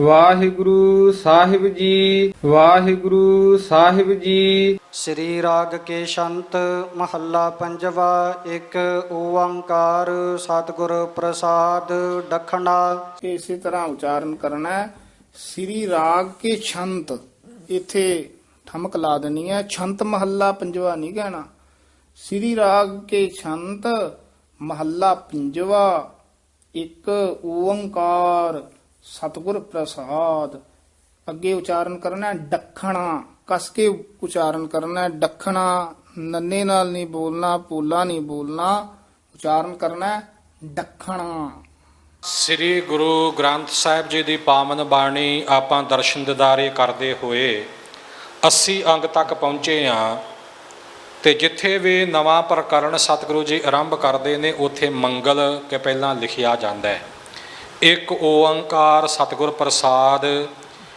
ਵਾਹਿਗੁਰੂ ਸਾਹਿਬ ਜੀ ਵਾਹਿਗੁਰੂ ਸਾਹਿਬ ਜੀ। ਸ੍ਰੀ ਰਾਗ ਕੇ ਸ਼ੰਤ ਮਹੱਲਾ ਪੰਜਵਾ ਇੱਕ ਓੰਕਾਰ ਸਤਿਗੁਰ ਪ੍ਰਸਾਦ ਦਖਣਾ ਇਸੇ ਤਰ੍ਹਾਂ ਉਚਾਰਨ ਕਰਨਾ ਹੈ ਸ੍ਰੀ ਰਾਗ ਕੇ ਛੰਤ ਇੱਥੇ ਠਮਕ ਲਾ ਦੇਣੀ ਹੈ ਛੰਤ ਮਹੱਲਾ ਪੰਜਵਾ ਨਹੀਂ ਕਹਿਣਾ। ਸ੍ਰੀ ਰਾਗ ਕੇ ਛੰਤ ਮਹੱਲਾ ਪੰਜਵਾ ਇੱਕ ਓੰਕਾਰ ਸਤਿਗੁਰ ਪ੍ਰਸਾਦ। ਅੱਗੇ ਉਚਾਰਨ ਕਰਨਾ ਹੈ ਦੱਖਣਾ ਕਸ ਕੇ ਉਚਾਰਨ ਕਰਨਾ ਹੈ ਨੰਨੇ ਨਾਲ ਨਹੀਂ ਬੋਲਣਾ, ਪੋਲਾ ਨਹੀਂ ਬੋਲਣਾ। ਉਚਾਰਨ ਕਰਨਾ ਹੈ ਸ੍ਰੀ ਗੁਰੂ ਗ੍ਰੰਥ ਸਾਹਿਬ ਜੀ ਦੀ ਪਾਵਨ ਬਾਣੀ ਆਪਾਂ ਦਰਸ਼ਨ ਦਿਦਾਰੇ ਕਰਦੇ ਹੋਏ 80 ਅੰਗ ਤੱਕ ਪਹੁੰਚੇ ਆ ਤੇ ਜਿੱਥੇ ਵੀ ਨਵਾਂ ਪ੍ਰਕਰਣ ਸਤਿਗੁਰੂ ਜੀ ਆਰੰਭ ਕਰਦੇ ਨੇ, ਉੱਥੇ ਮੰਗਲ ਕੇ ਪਹਿਲਾਂ ਲਿਖਿਆ ਜਾਂਦਾ ਹੈ। ਇੱਕ ਓੰਕਾਰ ਸਤਿਗੁਰ ਪ੍ਰਸਾਦ,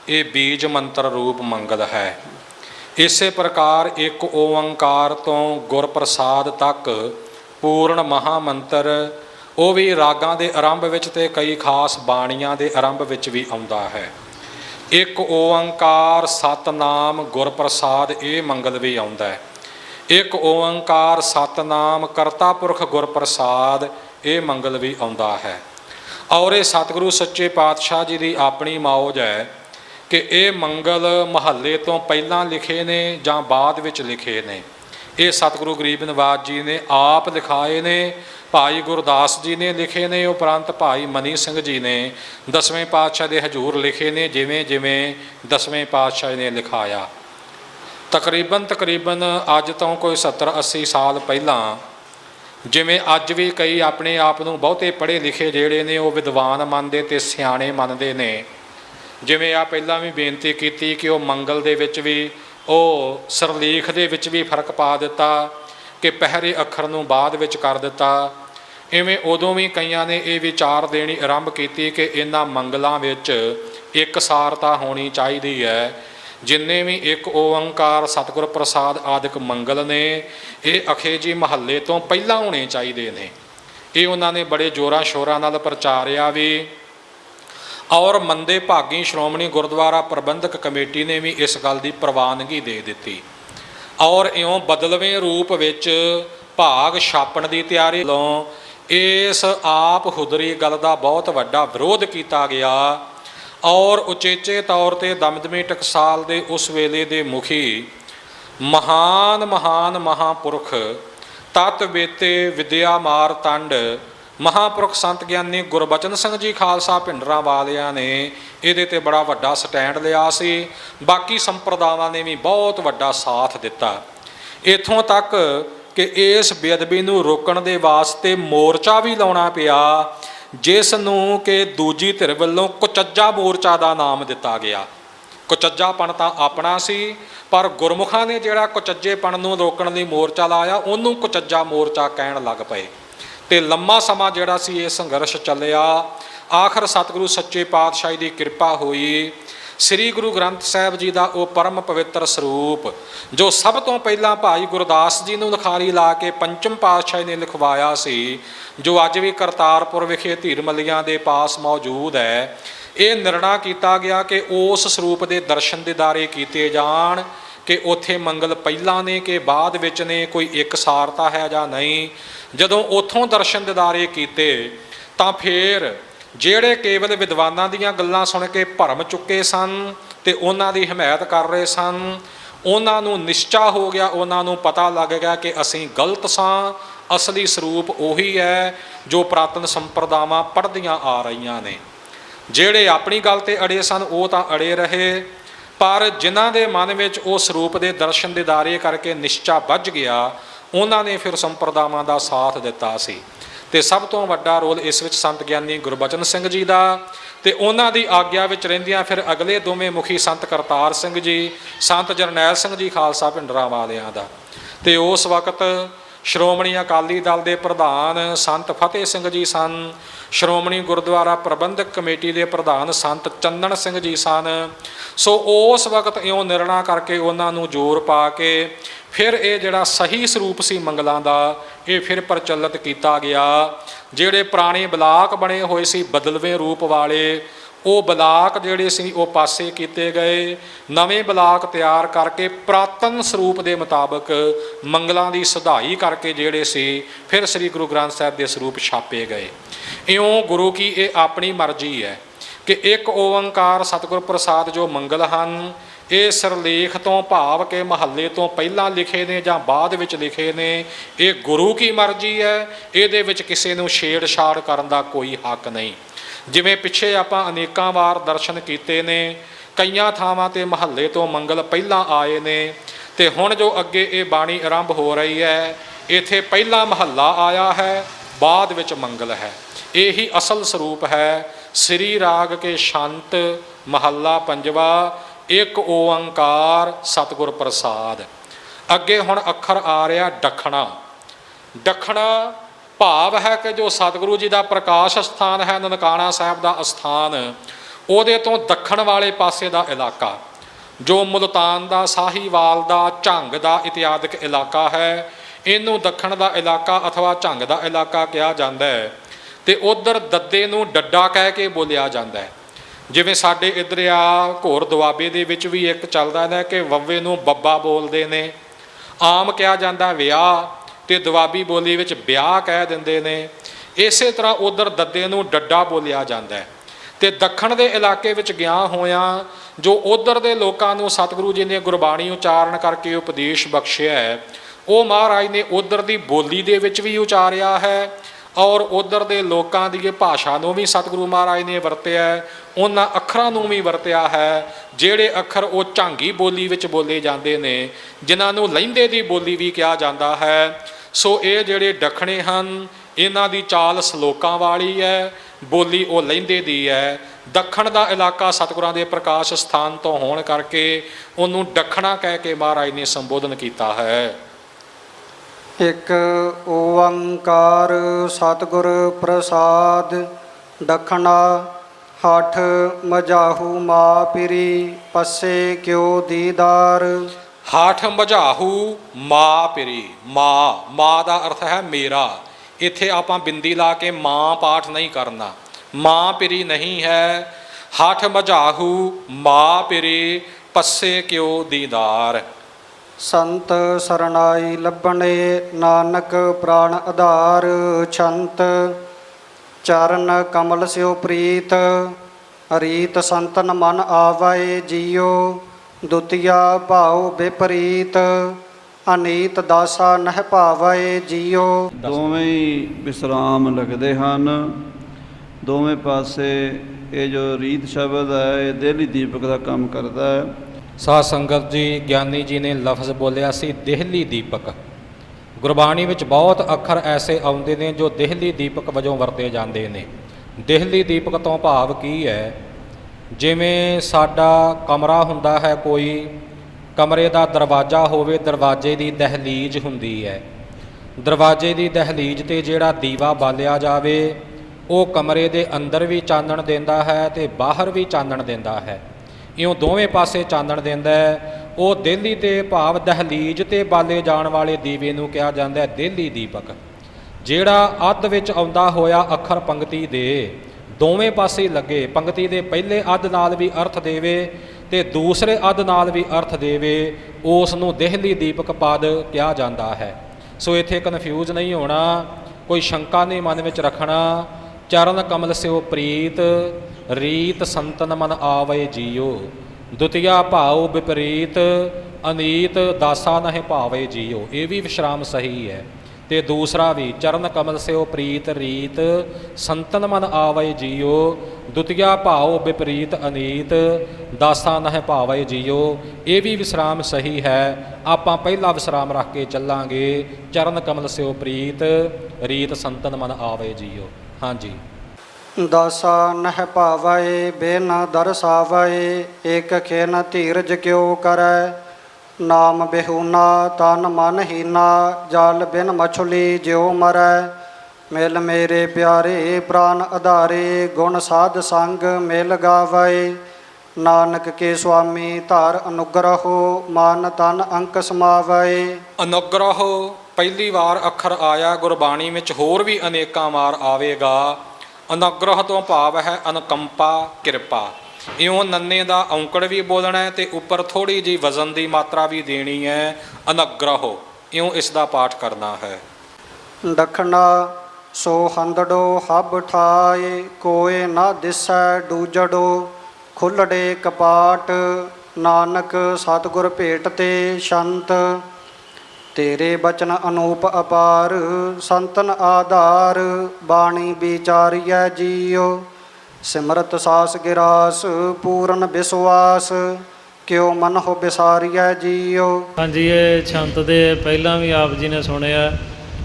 ਇਹ ਬੀਜ ਮੰਤਰ ਰੂਪ ਮੰਗਲ ਹੈ। ਇਸੇ ਪ੍ਰਕਾਰ ਇੱਕ ਓੰਕਾਰ ਤੋਂ ਗੁਰ ਪ੍ਰਸਾਦ ਤੱਕ ਪੂਰਨ ਮਹਾ ਮੰਤਰ ਉਹ ਵੀ ਰਾਗਾਂ ਦੇ ਆਰੰਭ ਵਿੱਚ ਤੇ ਕਈ ਖਾਸ ਬਾਣੀਆਂ ਦੇ ਆਰੰਭ ਵਿੱਚ ਵੀ ਆਉਂਦਾ ਹੈ। ਇੱਕ ਓੰਕਾਰ ਸਤਨਾਮ ਗੁਰ ਪ੍ਰਸਾਦ, ਇਹ ਮੰਗਲ ਵੀ ਆਉਂਦਾ ਹੈ। ਇੱਕ ਓੰਕਾਰ ਸਤਨਾਮ ਕਰਤਾ ਪੁਰਖ ਗੁਰ ਪ੍ਰਸਾਦ, ਇਹ ਮੰਗਲ ਵੀ ਆਉਂਦਾ ਹੈ। ਔਰ ਇਹ ਸਤਿਗੁਰੂ ਸੱਚੇ ਪਾਤਸ਼ਾਹ ਜੀ ਦੀ ਆਪਣੀ ਮੌਜ ਹੈ ਕਿ ਇਹ ਮੰਗਲ ਮਹੱਲੇ ਤੋਂ ਪਹਿਲਾਂ ਲਿਖੇ ਨੇ ਜਾਂ ਬਾਅਦ ਵਿੱਚ ਲਿਖੇ ਨੇ। ਇਹ ਸਤਿਗੁਰੂ ਗਰੀਬ ਨਿਵਾਜ ਜੀ ਨੇ ਆਪ ਲਿਖਾਏ ਨੇ, ਭਾਈ ਗੁਰਦਾਸ ਜੀ ਨੇ ਲਿਖੇ ਨੇ, ਉਪਰੰਤ ਭਾਈ ਮਨੀ ਸਿੰਘ ਜੀ ਨੇ ਦਸਵੇਂ ਪਾਤਸ਼ਾਹ ਦੇ ਹਜੂਰ ਲਿਖੇ ਨੇ, ਜਿਵੇਂ ਜਿਵੇਂ ਦਸਵੇਂ ਪਾਤਸ਼ਾਹ ਨੇ ਲਿਖਾਇਆ। ਤਕਰੀਬਨ ਤਕਰੀਬਨ ਅੱਜ ਤੋਂ ਕੋਈ 70 80 ਸਾਲ ਪਹਿਲਾਂ ਜਿਵੇਂ ਅੱਜ ਵੀ ਕਈ ਆਪਣੇ ਆਪ ਨੂੰ ਬਹੁਤੇ ਪੜ੍ਹੇ ਲਿਖੇ ਜਿਹੜੇ ਨੇ, ਉਹ ਵਿਦਵਾਨ ਮੰਨਦੇ ਤੇ ਸਿਆਣੇ ਮੰਨਦੇ ਨੇ। ਜਿਵੇਂ ਆ ਪਹਿਲਾਂ ਵੀ ਬੇਨਤੀ ਕੀਤੀ ਕਿ ਉਹ ਮੰਗਲ ਦੇ ਵਿੱਚ ਵੀ, ਉਹ ਸਰਲੀਖ ਦੇ ਵਿੱਚ ਵੀ ਫ਼ਰਕ ਪਾ ਦਿੱਤਾ ਕਿ ਪਹਿਰੇ ਅੱਖਰ ਨੂੰ ਬਾਅਦ ਵਿੱਚ ਕਰ ਦਿੱਤਾ। ਇਵੇਂ ਉਦੋਂ ਵੀ ਕਈਆਂ ਨੇ ਇਹ ਵਿਚਾਰ ਦੇਣੀ ਆਰੰਭ ਕੀਤੀ ਕਿ ਇਹਨਾਂ ਮੰਗਲਾਂ ਵਿੱਚ ਇੱਕ ਸਾਰਤਾ ਹੋਣੀ ਚਾਹੀਦੀ ਹੈ। ਜਿੰਨੇ ਵੀ ਇੱਕ ਓੰਕਾਰ ਸਤਿਗੁਰ ਪ੍ਰਸਾਦ ਆਦਿਕ ਮੰਗਲ ਨੇ, ਇਹ ਅਖੇ ਜੀ ਮਹੱਲੇ ਤੋਂ ਪਹਿਲਾਂ ਹੋਣੇ ਚਾਹੀਦੇ ਨੇ। ਇਹ ਉਹਨਾਂ ਨੇ ਬੜੇ ਜੋਰਾਂ ਸ਼ੋਰਾਂ ਨਾਲ ਪ੍ਰਚਾਰਿਆ ਵੀ। ਔਰ ਮੰਦੇ ਭਾਗੀ ਸ਼੍ਰੋਮਣੀ ਗੁਰਦੁਆਰਾ ਪ੍ਰਬੰਧਕ ਕਮੇਟੀ ਨੇ ਵੀ ਇਸ ਗੱਲ ਦੀ ਪ੍ਰਵਾਨਗੀ ਦੇ ਦਿੱਤੀ। ਔਰ ਇਉਂ ਬਦਲਵੇਂ ਰੂਪ ਵਿੱਚ ਭਾਗ ਛਾਪਣ ਦੀ ਤਿਆਰੀ ਵੱਲੋਂ ਇਸ ਆਪ ਹੁਦਰੀ ਗੱਲ ਦਾ ਬਹੁਤ ਵੱਡਾ ਵਿਰੋਧ ਕੀਤਾ ਗਿਆ। ਔਰ ਉਚੇਚੇ ਤੌਰ ਤੇ ਦਮਦਮੀ ਟਕਸਾਲ ਦੇ ਉਸ ਵੇਲੇ ਦੇ ਮੁਖੀ ਮਹਾਨ ਮਹਾਨ ਮਹਾਪੁਰਖ, ਤਤ ਬੇਤੇ ਵਿਦਿਆ ਮਾਰ ਤੰਡ, ਮਹਾਪੁਰਖ ਸੰਤ ਗਿਆਨੀ ਗੁਰਬਚਨ ਸਿੰਘ ਜੀ ਖਾਲਸਾ ਭਿੰਡਰਾਂ ਵਾਲਿਆਂ ਨੇ ਇਹਦੇ ਤੇ ਬੜਾ ਵੱਡਾ ਸਟੈਂਡ ਲਿਆ ਸੀ। ਬਾਕੀ ਸੰਪਰਦਾਵਾਂ ਨੇ ਵੀ ਬਹੁਤ ਵੱਡਾ ਸਾਥ ਦਿੱਤਾ। ਇਥੋਂ ਤੱਕ ਕਿ ਇਸ ਬੇਅਦਬੀ ਨੂੰ ਰੋਕਣ ਦੇ ਵਾਸਤੇ ਮੋਰਚਾ ਵੀ ਲਾਉਣਾ ਪਿਆ। ਜਿਸ ਨੂੰ ਕਿ ਦੂਜੀ ਧਿਰ ਵੱਲੋਂ ਕੁਚੱਜਾ ਮੋਰਚਾ ਦਾ ਨਾਮ ਦਿੱਤਾ ਗਿਆ। ਕੁਚੱਜਾਪਣ ਤਾਂ ਆਪਣਾ ਸੀ, ਪਰ ਗੁਰਮੁਖਾਂ ਨੇ ਜਿਹੜਾ ਕੁਚੱਜੇਪਣ ਨੂੰ ਰੋਕਣ ਲਈ ਮੋਰਚਾ ਲਾਇਆ, ਉਹਨੂੰ ਕੁਚੱਜਾ ਮੋਰਚਾ ਕਹਿਣ ਲੱਗ ਪਏ। ਤੇ ਲੰਮਾ ਸਮਾਂ ਜਿਹੜਾ ਸੀ, ਇਹ ਸੰਘਰਸ਼ ਚੱਲਿਆ। ਆਖਰ ਸਤਿਗੁਰੂ ਸੱਚੇ ਪਾਤਸ਼ਾਹੀ ਦੀ ਕਿਰਪਾ ਹੋਈ ਸ੍ਰੀ ਗੁਰੂ ਗ੍ਰੰਥ ਸਾਹਿਬ ਜੀ ਦਾ ਉਹ ਪਰਮ ਪਵਿੱਤਰ ਸਰੂਪ, ਜੋ ਸਭ ਤੋਂ ਪਹਿਲਾਂ ਭਾਈ ਗੁਰਦਾਸ ਜੀ ਨੂੰ ਲਿਖਾਰੀ ਲਾ ਕੇ ਪੰਚਮ ਪਾਤਸ਼ਾਹੀ ਨੇ ਲਿਖਵਾਇਆ ਸੀ, ਜੋ ਅੱਜ ਵੀ ਕਰਤਾਰਪੁਰ ਵਿਖੇ ਧੀਰਮਲੀਆਂ ਦੇ ਪਾਸ ਮੌਜੂਦ ਹੈ, ਇਹ ਨਿਰਣਾ ਕੀਤਾ ਗਿਆ ਕਿ ਉਸ ਸਰੂਪ ਦੇ ਦਰਸ਼ਨ ਦਿਦਾਰੇ ਕੀਤੇ ਜਾਣ ਕਿ ਉਥੇ ਮੰਗਲ ਪਹਿਲਾਂ ਨੇ ਕਿ ਬਾਅਦ ਵਿੱਚ ਨੇ, ਕੋਈ ਇੱਕ ਸਾਰਤਾ ਹੈ ਜਾਂ ਨਹੀਂ। ਜਦੋਂ ਉਥੋਂ ਦਰਸ਼ਨ ਦਿਦਾਰੇ ਕੀਤੇ, ਤਾਂ ਫੇਰ ਜਿਹੜੇ ਕੇਵਲ ਵਿਦਵਾਨਾਂ ਦੀਆਂ ਗੱਲਾਂ ਸੁਣ ਕੇ ਭਰਮ ਚੁੱਕੇ ਸਨ ਤੇ ਉਹਨਾਂ ਦੀ ਹਮਾਇਤ ਕਰ ਰਹੇ ਸਨ, ਉਹਨਾਂ ਨੂੰ ਨਿਸ਼ਚਾ ਹੋ ਗਿਆ, ਉਹਨਾਂ ਨੂੰ ਪਤਾ ਲੱਗ ਗਿਆ ਕਿ ਅਸੀਂ ਗਲਤ ਸਾਂ, ਅਸਲੀ ਸਰੂਪ ਉਹੀ ਹੈ ਜੋ ਪ੍ਰਾਤਨ ਸੰਪਰਦਾਵਾਂ ਪੜ੍ਹਦੀਆਂ ਆ ਰਹੀਆਂ ਨੇ। ਜਿਹੜੇ ਆਪਣੀ ਗੱਲ ਤੇ ਅੜੇ ਸਨ, ਉਹ ਤਾਂ ਅੜੇ ਰਹੇ, ਪਰ ਜਿਨ੍ਹਾਂ ਦੇ ਮਨ ਵਿੱਚ ਉਹ ਸਰੂਪ ਦੇ ਦਰਸ਼ਨ ਦੇ ਦਿਦਾਰੇ ਕਰਕੇ ਨਿਸ਼ਚਾ ਵੱਜ ਗਿਆ, ਉਹਨਾਂ ਨੇ ਫਿਰ ਸੰਪਰਦਾਵਾਂ ਦਾ ਸਾਥ ਦਿੱਤਾ ਸੀ। ਤੇ ਸਭ ਤੋਂ ਵੱਡਾ ਰੋਲ ਇਸ ਵਿੱਚ ਸੰਤ ਗਿਆਨੀ ਗੁਰਬਚਨ ਸਿੰਘ ਜੀ ਦਾ ਤੇ ਉਹਨਾਂ ਦੀ ਆਗਿਆ ਵਿੱਚ ਰਹਿੰਦਿਆਂ ਫਿਰ ਅਗਲੇ ਦੋਵੇਂ ਮੁਖੀ ਸੰਤ ਕਰਤਾਰ ਸਿੰਘ ਜੀ, ਸੰਤ ਜਰਨੈਲ ਸਿੰਘ ਜੀ, ਖਾਲਸਾ ਭਿੰਡਰਾਂ ਵਾਲਿਆਂ ਦਾ। ਤੇ ਉਸ ਵਕਤ ਸ਼੍ਰੋਮਣੀ ਅਕਾਲੀ ਦਲ ਦੇ ਪ੍ਰਧਾਨ ਸੰਤ ਫਤਿਹ ਸਿੰਘ ਜੀ ਸਨ, ਸ਼੍ਰੋਮਣੀ ਗੁਰਦੁਆਰਾ ਪ੍ਰਬੰਧਕ ਕਮੇਟੀ ਦੇ ਪ੍ਰਧਾਨ ਸੰਤ ਚੰਦਨ ਸਿੰਘ ਜੀ ਸਨ। ਸੋ ਉਸ ਵਕਤ ਇਉਂ ਨਿਰਣਾ ਕਰਕੇ ਉਹਨਾਂ ਨੂੰ ਜ਼ੋਰ ਪਾ ਕੇ ਫਿਰ ਇਹ ਜਿਹੜਾ ਸਹੀ ਸਰੂਪ ਸੀ ਮੰਗਲਾਂ ਦਾ, ਇਹ ਫਿਰ ਪ੍ਰਚਲਿਤ ਕੀਤਾ ਗਿਆ। ਜਿਹੜੇ ਪੁਰਾਣੇ ਬਲਾਕ ਬਣੇ ਹੋਏ ਸੀ ਬਦਲਵੇਂ ਰੂਪ ਵਾਲੇ, ਉਹ ਬਲਾਕ ਜਿਹੜੇ ਸੀ, ਉਹ ਪਾਸੇ ਕੀਤੇ ਗਏ। ਨਵੇਂ ਬਲਾਕ ਤਿਆਰ ਕਰਕੇ ਪ੍ਰਾਤਨ ਸਰੂਪ ਦੇ ਮੁਤਾਬਕ ਮੰਗਲਾਂ ਦੀ ਸੁਧਾਈ ਕਰਕੇ ਜਿਹੜੇ ਸੀ, ਫਿਰ ਸ੍ਰੀ ਗੁਰੂ ਗ੍ਰੰਥ ਸਾਹਿਬ ਦੇ ਸਰੂਪ ਛਾਪੇ ਗਏ। ਇਉਂ ਗੁਰੂ ਕੀ ਇਹ ਆਪਣੀ ਮਰਜ਼ੀ ਹੈ ਕਿ ਇੱਕ ਓੰਕਾਰ ਸਤਿਗੁਰ ਪ੍ਰਸਾਦ ਜੋ ਮੰਗਲ ਹਨ ਇਹ ਸਿਰਲੇਖ ਤੋਂ ਭਾਵ ਕੇ ਮਹੱਲੇ ਤੋਂ ਪਹਿਲਾਂ ਲਿਖੇ ਨੇ ਜਾਂ ਬਾਅਦ ਵਿੱਚ ਲਿਖੇ ਨੇ, ਇਹ ਗੁਰੂ ਕੀ ਮਰਜ਼ੀ ਹੈ, ਇਹਦੇ ਵਿੱਚ ਕਿਸੇ ਨੂੰ ਛੇੜਛਾੜ ਕਰਨ ਦਾ ਕੋਈ ਹੱਕ ਨਹੀਂ। ਜਿਵੇਂ ਪਿੱਛੇ ਆਪਾਂ ਅਨੇਕਾਂ ਵਾਰ ਦਰਸ਼ਨ ਕੀਤੇ ਨੇ, ਕਈਆਂ ਥਾਵਾਂ ਤੇ ਮਹੱਲੇ ਤੋਂ ਮੰਗਲ ਪਹਿਲਾਂ ਆਏ ਨੇ, ਤੇ ਹੁਣ ਜੋ ਅੱਗੇ ਇਹ ਬਾਣੀ ਆਰੰਭ ਹੋ ਰਹੀ ਹੈ, ਇੱਥੇ ਪਹਿਲਾ ਮਹੱਲਾ ਆਇਆ ਹੈ, ਬਾਅਦ ਵਿੱਚ ਮੰਗਲ ਹੈ। ਇਹੀ ਅਸਲ ਸਰੂਪ ਹੈ, ਸ੍ਰੀ ਰਾਗ ਕੇ ਸ਼ਾਂਤ ਮਹੱਲਾ ਪੰਜਵਾ ਇੱਕ ਓੰਕਾਰ ਸਤਿਗੁਰ ਪ੍ਰਸਾਦ। ਅੱਗੇ ਹੁਣ ਅੱਖਰ ਆ ਰਿਹਾ ਡਖਣਾ। ਡਖਣਾ ਭਾਵ ਹੈ ਕਿ ਜੋ ਸਤਿਗੁਰੂ ਜੀ ਦਾ ਪ੍ਰਕਾਸ਼ ਸਥਾਨ ਹੈ, ਨਨਕਾਣਾ ਸਾਹਿਬ ਦਾ ਅਸਥਾਨ, ਉਹਦੇ ਤੋਂ ਦੱਖਣ ਵਾਲੇ ਪਾਸੇ ਦਾ ਇਲਾਕਾ। ਜੋ ਮੁਲਤਾਨ ਦਾ, ਸਾਹੀਵਾਲ ਦਾ, ਝੰਗ ਦਾ ਇਤਿਆਦਿਕ ਇਲਾਕਾ ਹੈ, ਇਹਨੂੰ ਦੱਖਣ ਦਾ ਇਲਾਕਾ ਅਥਵਾ ਝੰਗ ਦਾ ਇਲਾਕਾ ਕਿਹਾ ਜਾਂਦਾ ਹੈ ਤੇ ਉਧਰ ਦੱਦੇ ਨੂੰ ਡੱਡਾ ਕਹਿ ਕੇ ਬੋਲਿਆ ਜਾਂਦਾ ਹੈ। ਜਿਵੇਂ ਸਾਡੇ ਇੱਧਰ ਆ ਘੋਰ ਦੁਆਬੇ ਦੇ ਵਿੱਚ ਵੀ ਇੱਕ ਚੱਲਦਾ ਹੈ ਕਿ ਵੱਵੇ ਨੂੰ ਬੱਬਾ ਬੋਲਦੇ ਨੇ, ਆਮ ਕਿਹਾ ਜਾਂਦਾ ਵਿਆਹ ਤੇ ਦੁਆਬੀ ਬੋਲੀ ਵਿੱਚ ਵਿਆਹ ਕਹਿ ਦਿੰਦੇ ਨੇ। ਇਸੇ ਤਰ੍ਹਾਂ ਉਧਰ ਦੱਦੇ ਨੂੰ ਡੱਡਾ ਬੋਲਿਆ ਜਾਂਦਾ ਹੈ। ਤੇ ਦੱਖਣ ਦੇ ਇਲਾਕੇ ਵਿੱਚ ਗਿਆ ਹੋਇਆ ਜੋ ਉਧਰ ਦੇ ਲੋਕਾਂ ਨੂੰ ਸਤਿਗੁਰੂ ਜੀ ਨੇ ਗੁਰਬਾਣੀ ਉਚਾਰਨ ਕਰਕੇ ਉਪਦੇਸ਼ ਬਖਸ਼ਿਆ ਹੈ, ਉਹ ਮਹਾਰਾਜ ਨੇ ਉਧਰ ਦੀ ਬੋਲੀ ਦੇ ਵਿੱਚ ਵੀ ਉਚਾਰਿਆ ਹੈ ਔਰ ਉਧਰ ਦੇ ਲੋਕਾਂ ਦੀ ਇਹ ਭਾਸ਼ਾ ਨੂੰ ਵੀ ਸਤਿਗੁਰੂ ਮਹਾਰਾਜ ਨੇ ਵਰਤਿਆ ਹੈ, ਉਹਨਾਂ ਅੱਖਰਾਂ ਨੂੰ ਵੀ ਵਰਤਿਆ ਹੈ, ਜਿਹੜੇ ਅੱਖਰ ਉਹ ਝਾਂਗੀ ਬੋਲੀ ਵਿੱਚ ਬੋਲੇ ਜਾਂਦੇ ਨੇ, ਜਿਨ੍ਹਾਂ ਨੂੰ ਲਹਿੰਦੇ ਦੀ ਬੋਲੀ ਵੀ ਕਿਹਾ ਜਾਂਦਾ ਹੈ। ਸੋ ਇਹ ਜਿਹੜੇ ਦੱਖਣੇ ਹਨ, ਇਹਨਾਂ ਦੀ ਚਾਲ ਸ਼ਲੋਕਾਂ ਵਾਲੀ ਹੈ, ਬੋਲੀ ਉਹ ਲਹਿੰਦੇ ਦੀ ਹੈ। ਦੱਖਣ ਦਾ ਇਲਾਕਾ ਸਤਿਗੁਰਾਂ ਦੇ ਪ੍ਰਕਾਸ਼ ਸਥਾਨ ਤੋਂ ਹੋਣ ਕਰਕੇ ਉਹਨੂੰ ਦੱਖਣਾ ਕਹਿ ਕੇ ਮਹਾਰਾਜ ਨੇ ਸੰਬੋਧਨ ਕੀਤਾ ਹੈ। ਇੱਕ ਓੰਕਾਰ ਸਤਿਗੁਰ ਪ੍ਰਸਾਦ ਦਖਣਾ ਹਠ ਮਜਾਹੂ ਮਾਪਿਰੀ, ਪੱਸੇ ਕਿਉ ਦੀਦਾਰ। ਹਾਠ ਮਝਾਹੂ ਮਾਂ ਪਿਰੀ ਮਾਂ ਮਾਂ ਦਾ ਅਰਥ ਹੈ ਮੇਰਾ। ਇੱਥੇ ਆਪਾਂ ਬਿੰਦੀ ਲਾ ਕੇ ਮਾਂ ਪਾਠ ਨਹੀਂ ਕਰਨਾ। ਮਾਂ ਪਿਰੀ ਨਹੀਂ ਹੈ। ਹਾਠ ਮਝਾਹੂ ਮਾਂ ਪਿਰੀ ਪੱਸੇ ਕਿਉ ਦੀਦਾਰ। ਸੰਤ ਸਰਨਾਈ ਲੱਭਣੇ ਨਾਨਕ ਪ੍ਰਾਣ ਆਧਾਰ ਛੰਤ, ਚਰਨ ਕਮਲ ਸਿਓ ਪ੍ਰੀਤ, ਰੀਤ ਸੰਤਨ ਮਨ ਆਵਾਏ ਜੀਉ, ਦੁਤੀਆ ਭਾਉ ਵਿਪਰੀਤ, ਅਨੀਤ ਦਾਸਾ ਨਹਿ ਭਾਵੈ ਜੀਉ। ਦੋਵੇਂ ਹੀ ਵਿਸਰਾਮ ਲੱਗਦੇ ਹਨ। ਦੋਵੇਂ ਪਾਸੇ ਇਹ ਜੋ ਰੀਤ ਸ਼ਬਦ ਹੈ, ਇਹ ਦੇਲੀ ਦੀਪਕ ਦਾ ਕੰਮ ਕਰਦਾ ਹੈ। ਸਾਧ ਸੰਗਤ ਜੀ, ਗਿਆਨੀ ਜੀ ਨੇ ਲਫ਼ਜ਼ ਬੋਲਿਆ ਸੀ, ਦੇਹਲੀ ਦੀਪਕ। ਗੁਰਬਾਣੀ ਵਿੱਚ ਬਹੁਤ ਅੱਖਰ ਐਸੇ ਆਉਂਦੇ ਨੇ ਜੋ ਦੇਹਲੀ ਦੀਪਕ ਵਜੋਂ ਵਰਤੇ ਜਾਂਦੇ ਨੇ। ਦੇਹਲੀ ਦੀਪਕ ਤੋਂ ਭਾਵ ਕੀ ਹੈ? ਜਿਵੇਂ ਸਾਡਾ ਕਮਰਾ ਹੁੰਦਾ ਹੈ ਕੋਈ, ਕਮਰੇ ਦਾ ਦਰਵਾਜ਼ਾ ਹੋਵੇ, ਦਰਵਾਜ਼ੇ ਦੀ ਦਹਲੀਜ਼ ਹੁੰਦੀ ਹੈ। ਦਰਵਾਜ਼ੇ ਦੀ ਦਹਲੀਜ਼ ਤੇ ਜਿਹੜਾ ਦੀਵਾ ਬਾਲਿਆ ਜਾਵੇ, ਉਹ ਕਮਰੇ ਦੇ ਅੰਦਰ ਵੀ ਚਾਨਣ ਦਿੰਦਾ ਹੈ ਤੇ ਬਾਹਰ ਵੀ ਚਾਨਣ ਦਿੰਦਾ ਹੈ। ਇਉਂ ਦੋਵੇਂ ਪਾਸੇ ਚਾਨਣ ਦਿੰਦਾ ਹੈ। ਉਹ ਦਿੱਲੀ ਤੇ ਭਾਵ ਦਹਲੀਜ਼ ਤੇ ਬਾਲੇ ਜਾਣ ਵਾਲੇ ਦੀਵੇ ਨੂੰ ਕਿਹਾ ਜਾਂਦਾ ਹੈ, ਦੇਲੀ ਦੀਪਕ। ਜਿਹੜਾ ਅੱਧ ਵਿੱਚ ਆਉਂਦਾ ਹੋਇਆ ਅੱਖਰ ਪੰਕਤੀ ਦੇ, ਦੋਵੇਂ ਪਾਸੇ ਲੱਗੇ। ਪੰਕਤੀ ਦੇ ਪਹਿਲੇ ਅੱਧ ਨਾਲ ਵੀ ਅਰਥ ਦੇਵੇ ਤੇ ਦੂਸਰੇ ਅੱਧ ਨਾਲ ਵੀ ਅਰਥ ਦੇਵੇ, ਉਸ ਨੂੰ ਦੇਹਲੀ ਦੀਪਕ ਪਦ ਕਿਹਾ ਜਾਂਦਾ ਹੈ। ਸੋ ਇੱਥੇ ਕਨਫਿਊਜ਼ ਨਹੀਂ ਹੋਣਾ, ਕੋਈ ਸ਼ੰਕਾ ਨਹੀਂ ਮਨ ਵਿੱਚ ਰੱਖਣਾ। ਚਰਨ ਕਮਲ ਸਿਓ ਪ੍ਰੀਤ ਰੀਤ ਸੰਤਨ ਮਨ ਆਵੇ ਜੀਓ ਦੁਤੀਆ ਭਾਉ ਵਿਪਰੀਤ, ਅਨੀਤ ਦਾਸਾ ਨਹਿ ਭਾਵੇ ਜੀਓ ਇਹ ਵੀ ਵਿਸ਼ਰਾਮ ਸਹੀ ਹੈ। ਤੇ ਦੂਸਰਾ ਵੀ, ਚਰਨ ਕਮਲ ਸਿਓ ਪ੍ਰੀਤ ਰੀਤ, ਸੰਤਨ ਮਨ ਆਵੇ ਜੀਓ ਦੁਤੀਆ ਭਾਉ ਵਿਪਰੀਤ, ਅਨੀਤ ਦਾਸਾ ਨਹਿ ਭਾਵੇ ਜੀਓ ਇਹ ਵੀ ਵਿਸਰਾਮ ਸਹੀ ਹੈ। ਆਪਾਂ ਪਹਿਲਾ ਵਿਸਰਾਮ ਰੱਖ ਕੇ ਚੱਲਾਂਗੇ। ਚਰਨ ਕਮਲ ਸਿਓ ਪ੍ਰੀਤ, ਰੀਤ ਸੰਤਨ ਮਨ ਆਵੇ ਜੀਓ ਹਾਂਜੀ। ਦਾਸਾ ਨਹਿ ਭਾਵੈ, ਬੇਨ ਦਰਸਾਵੈ ਏਕ ਖੇਨ ਧੀਰਜ ਕਿਉ ਕਰੈ। ਨਾਮ ਬਿਹੂਨਾ, ਤਨ ਮਨ ਹੀਨਾ, ਜਲ ਬਿਨ ਮਛਲੀ ਜਿਉ ਮਰੈ। ਮਿਲ ਮੇਰੇ ਪਿਆਰੇ ਪ੍ਰਾਨ ਆਧਾਰੇ ਗੁਣ ਸਾਧ ਸੰਗ ਮਿਲ ਗਾਵੈ। ਨਾਨਕ ਕੇ ਸੁਆਮੀ ਧਾਰ ਅਨੁਗ੍ਰਹੋ, ਮਨ ਤਨ ਅੰਕ ਸਮਾਵੈ। ਅਨੁਗ੍ਰਹੋ, ਪਹਿਲੀ ਵਾਰ ਅੱਖਰ ਆਇਆ, ਗੁਰਬਾਣੀ ਵਿੱਚ ਹੋਰ ਵੀ ਅਨੇਕਾਂ ਵਾਰ ਆਵੇਗਾ। ਅਨੁਗ੍ਰਹ ਤੋਂ ਭਾਵ ਹੈ ਅਨਕੰਪਾ ਕਿਰਪਾ। ਇਉਂ ਨੰਨੇ ਦਾ ਔਂਕੜ ਵੀ ਬੋਲਣਾ ਹੈ ਤੇ ਉੱਪਰ ਥੋੜੀ ਜੀ ਵਜ਼ਨ ਦੀ ਮਾਤਰਾ ਵੀ ਦੇਣੀ ਹੈ ਅਨੁਗ੍ਰਹੋ, ਇਉਂ ਇਸ ਦਾ ਪਾਠ ਕਰਨਾ ਹੈ। ਦਖਣਾ ਸੋ ਹੰਦੜੋ ਹਬ ਠਾਏ, ਕੋਏ ਨਾ ਦਿਸੈ ਡੂਜੜੋ ਖੁੱਲੜੇ ਕਪਾਟ, ਨਾਨਕ ਸਤਿਗੁਰ ਭੇਟ ਤੇ ਸ਼ੰਤ। ਤੇਰੇ ਬਚਨ ਅਨੂਪ ਅਪਾਰ, ਸੰਤਨ ਆਧਾਰ, ਬਾਣੀ ਵਿਚਾਰੀਐ ਜੀਉ। ਸਿਮਰਤ ਸਾਸ ਗਿਰਾਸ, ਪੂਰਨ ਵਿਸਵਾਸ ਕਿਉ ਮਨ ਹੋ ਬਿਸਾਰੀਐ ਜੀਉ। ਹਾਂਜੀ, ਇਹ ਛੰਤ ਦੇ ਪਹਿਲਾਂ ਵੀ ਆਪ ਜੀ ਨੇ ਸੁਣਿਆ,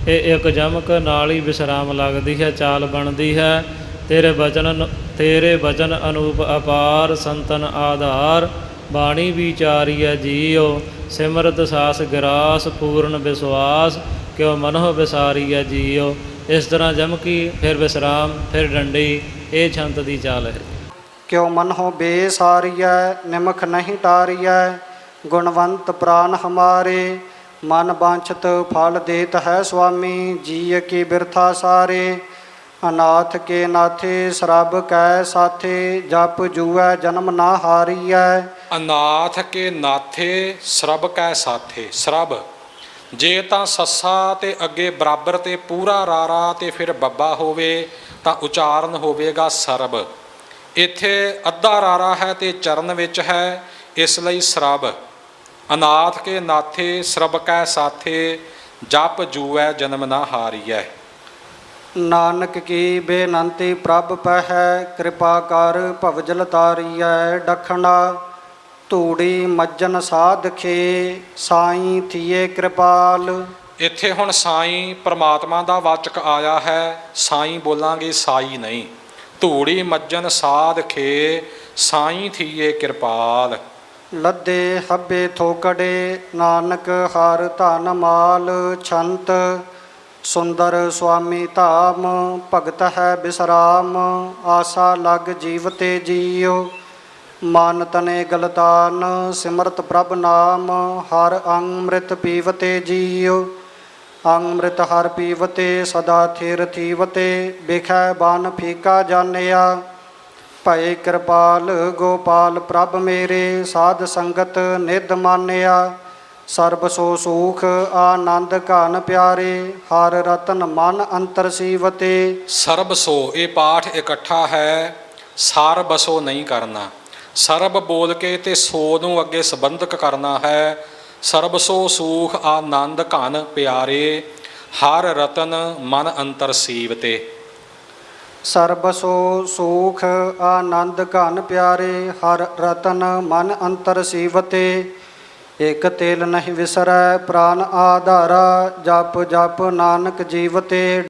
ਇਹ ਇੱਕ ਜਮਕ ਨਾਲ ਹੀ ਵਿਸਰਾਮ ਲੱਗਦੀ ਹੈ, ਚਾਲ ਬਣਦੀ ਹੈ। ਤੇਰੇ ਬਚਨ ਤੇਰੇ ਬਚਨ ਅਨੂਪ ਅਪਾਰ, ਸੰਤਨ ਆਧਾਰ ਬਾਣੀ ਵਿਚਾਰੀਐ ਜੀਉ, ਸਿਮਰਤ ਸਾਸ ਗਰਾਸ ਪੂਰਨ ਵਿਸਵਾਸ ਕਿਉ ਮਨੋ ਵਿਸਾਰੀਐ ਜੀਉ। ਇਸ ਤਰ੍ਹਾਂ ਜਮਕੀ ਫਿਰ ਵਿਸਰਾਮ, ਫਿਰ ਡੰਡੀ, ਇਹ ਛੰਤ ਦੀ ਚਾਲ ਹੈ। ਕਿਉ ਮਨੋ ਹੋ ਬੇਸਾਰੀਐ, ਨਿਮਖ ਨਹੀਂ ਟਾਰੀਐ, ਗੁਣਵੰਤ ਪ੍ਰਾਨ ਹਮਾਰੇ, ਮਨ ਬਾਂਛਤ ਫਲ ਦੇਤ ਹੈ ਸੁਆਮੀ, ਜੀਅ ਕੀ ਬਿਰਥਾ ਸਾਰੇ। ਅਨਾਥ ਕੇ ਨਾਥੇ, ਸਰਬ ਕੈ ਸਾਥੇ, ਜਪ ਜੂਐ, ਜਨਮ ਨਾ ਹਾਰੀਐ। ਅਨਾਥ ਕੇ ਨਾਥੇ ਸਰਬ ਕੈ ਸਾਥੇ। ਸਰਬ, ਜੇ ਤਾਂ ਸੱਸਾ ਤੇ ਅੱਗੇ ਬਰਾਬਰ ਤੇ ਪੂਰਾ ਰਾਰਾ ਤੇ ਫਿਰ ਬੱਬਾ ਹੋਵੇ, ਤਾਂ ਉਚਾਰਨ ਹੋਵੇਗਾ ਸਰਬ। ਇੱਥੇ ਅੱਧਾ ਰਾਰਾ ਹੈ ਤੇ ਚਰਨ ਵਿੱਚ ਹੈ, ਇਸ ਲਈ ਸਰਬ। ਅਨਾਥ ਕੇ ਨਾਥੇ ਸਰਬ ਕੈ ਸਾਥੇ, ਜਪ ਜੂਐ ਜਨਮ ਨਾ ਹਾਰੀਐ। ਨਾਨਕ ਕੀ ਬੇਨੰਤੀ ਪ੍ਰਭ ਪਹਿ, ਕਿਰਪਾ ਕਰ ਭਵਜਲ ਤਾਰੀਐ, ਡਖਣਾ ਧੂੜੀ ਮੱਜਨ ਸਾਧਖੇ ਸਾਈ ਥੀਏ ਕਿਰਪਾਲ। ਇੱਥੇ ਹੁਣ ਸਾਈ ਪ੍ਰਮਾਤਮਾ ਦਾ ਵਾਚਕ ਆਇਆ ਹੈ ਸਾਈ ਬੋਲਾਂਗੇ ਸਾਈ ਨਹੀਂ। ਧੂੜੀ ਮੱਜਨ ਸਾਧ ਖੇ ਸਾਈ ਥੀਏ ਕਿਰਪਾਲ। ਲੱਦੇ ਹੱਬੇ ਥੋਕੜੇ ਨਾਨਕ ਹਰ ਧਨ ਮਾਲ ਛੰਤ। ਸੁੰਦਰ ਸੁਆਮੀ ਧਾਮ ਭਗਤ ਹੈ ਬਿਸਰਾਮ ਆਸਾ ਲਗ ਜੀਵ ਤੇ ਜੀਉ। ਮਨ ਤਨੇ ਗਲਤਾਨ, ਸਿਮਰਤ ਪ੍ਰਭ ਨਾਮ, ਹਰ ਅੰਮ੍ਰਿਤ ਪੀਵਤੇ ਜੀਉ। ਅੰਮ੍ਰਿਤ ਹਰ ਪੀਵਤੇ, ਸਦਾ ਥਿਰ ਥੀਵਤੇ ਬਿਖੈ ਬਨ ਫੀਕਾ ਜਾਣਿਆ। ਭਏ ਕਿਰਪਾਲ ਗੋਪਾਲ ਪ੍ਰਭ ਮੇਰੇ, ਸਾਧ ਸੰਗਤ ਨਿਧ ਮਾਨਿਆ। ਸਰਬ ਸੋ ਸੁਖ, ਆਨੰਦ ਘਨ ਪਿਆਰੇ, ਹਰ ਰਤਨ ਮਨ ਅੰਤਰ ਸੀਵਤੇ। ਸਰਬ ਸੋ, ਇਹ ਪਾਠ ਇਕੱਠਾ ਹੈ, ਸਾਰ ਬਸੋ ਨਹੀਂ ਕਰਨਾ। ਸਰਬ ਬੋਲ ਕੇ ਤੇ ਸੋ ਨੂੰ ਅੱਗੇ ਸੰਬੰਧਕ ਕਰਨਾ ਹੈ। ਸਰਬ ਸੋ ਸੂਖ ਆਨੰਦ ਘਨ ਪਿਆਰੇ, ਹਰ ਰਤਨ ਮਨ ਅੰਤਰ ਸੀਵ ਤੇ ਸਰਬ ਸੋ ਸੂਖ ਆਨੰਦ ਘਨ ਪਿਆਰੇ, ਹਰ ਰਤਨ ਮਨ ਅੰਤਰ ਸੀਵ ਤੇ ਇਕ ਤੇਲ ਨਹੀਂ ਵਿਸਰੈ ਪ੍ਰਾਨ ਆਧਾਰਾ, ਜਪ ਜਪ ਨਾਨਕ ਜੀਵਤੇ।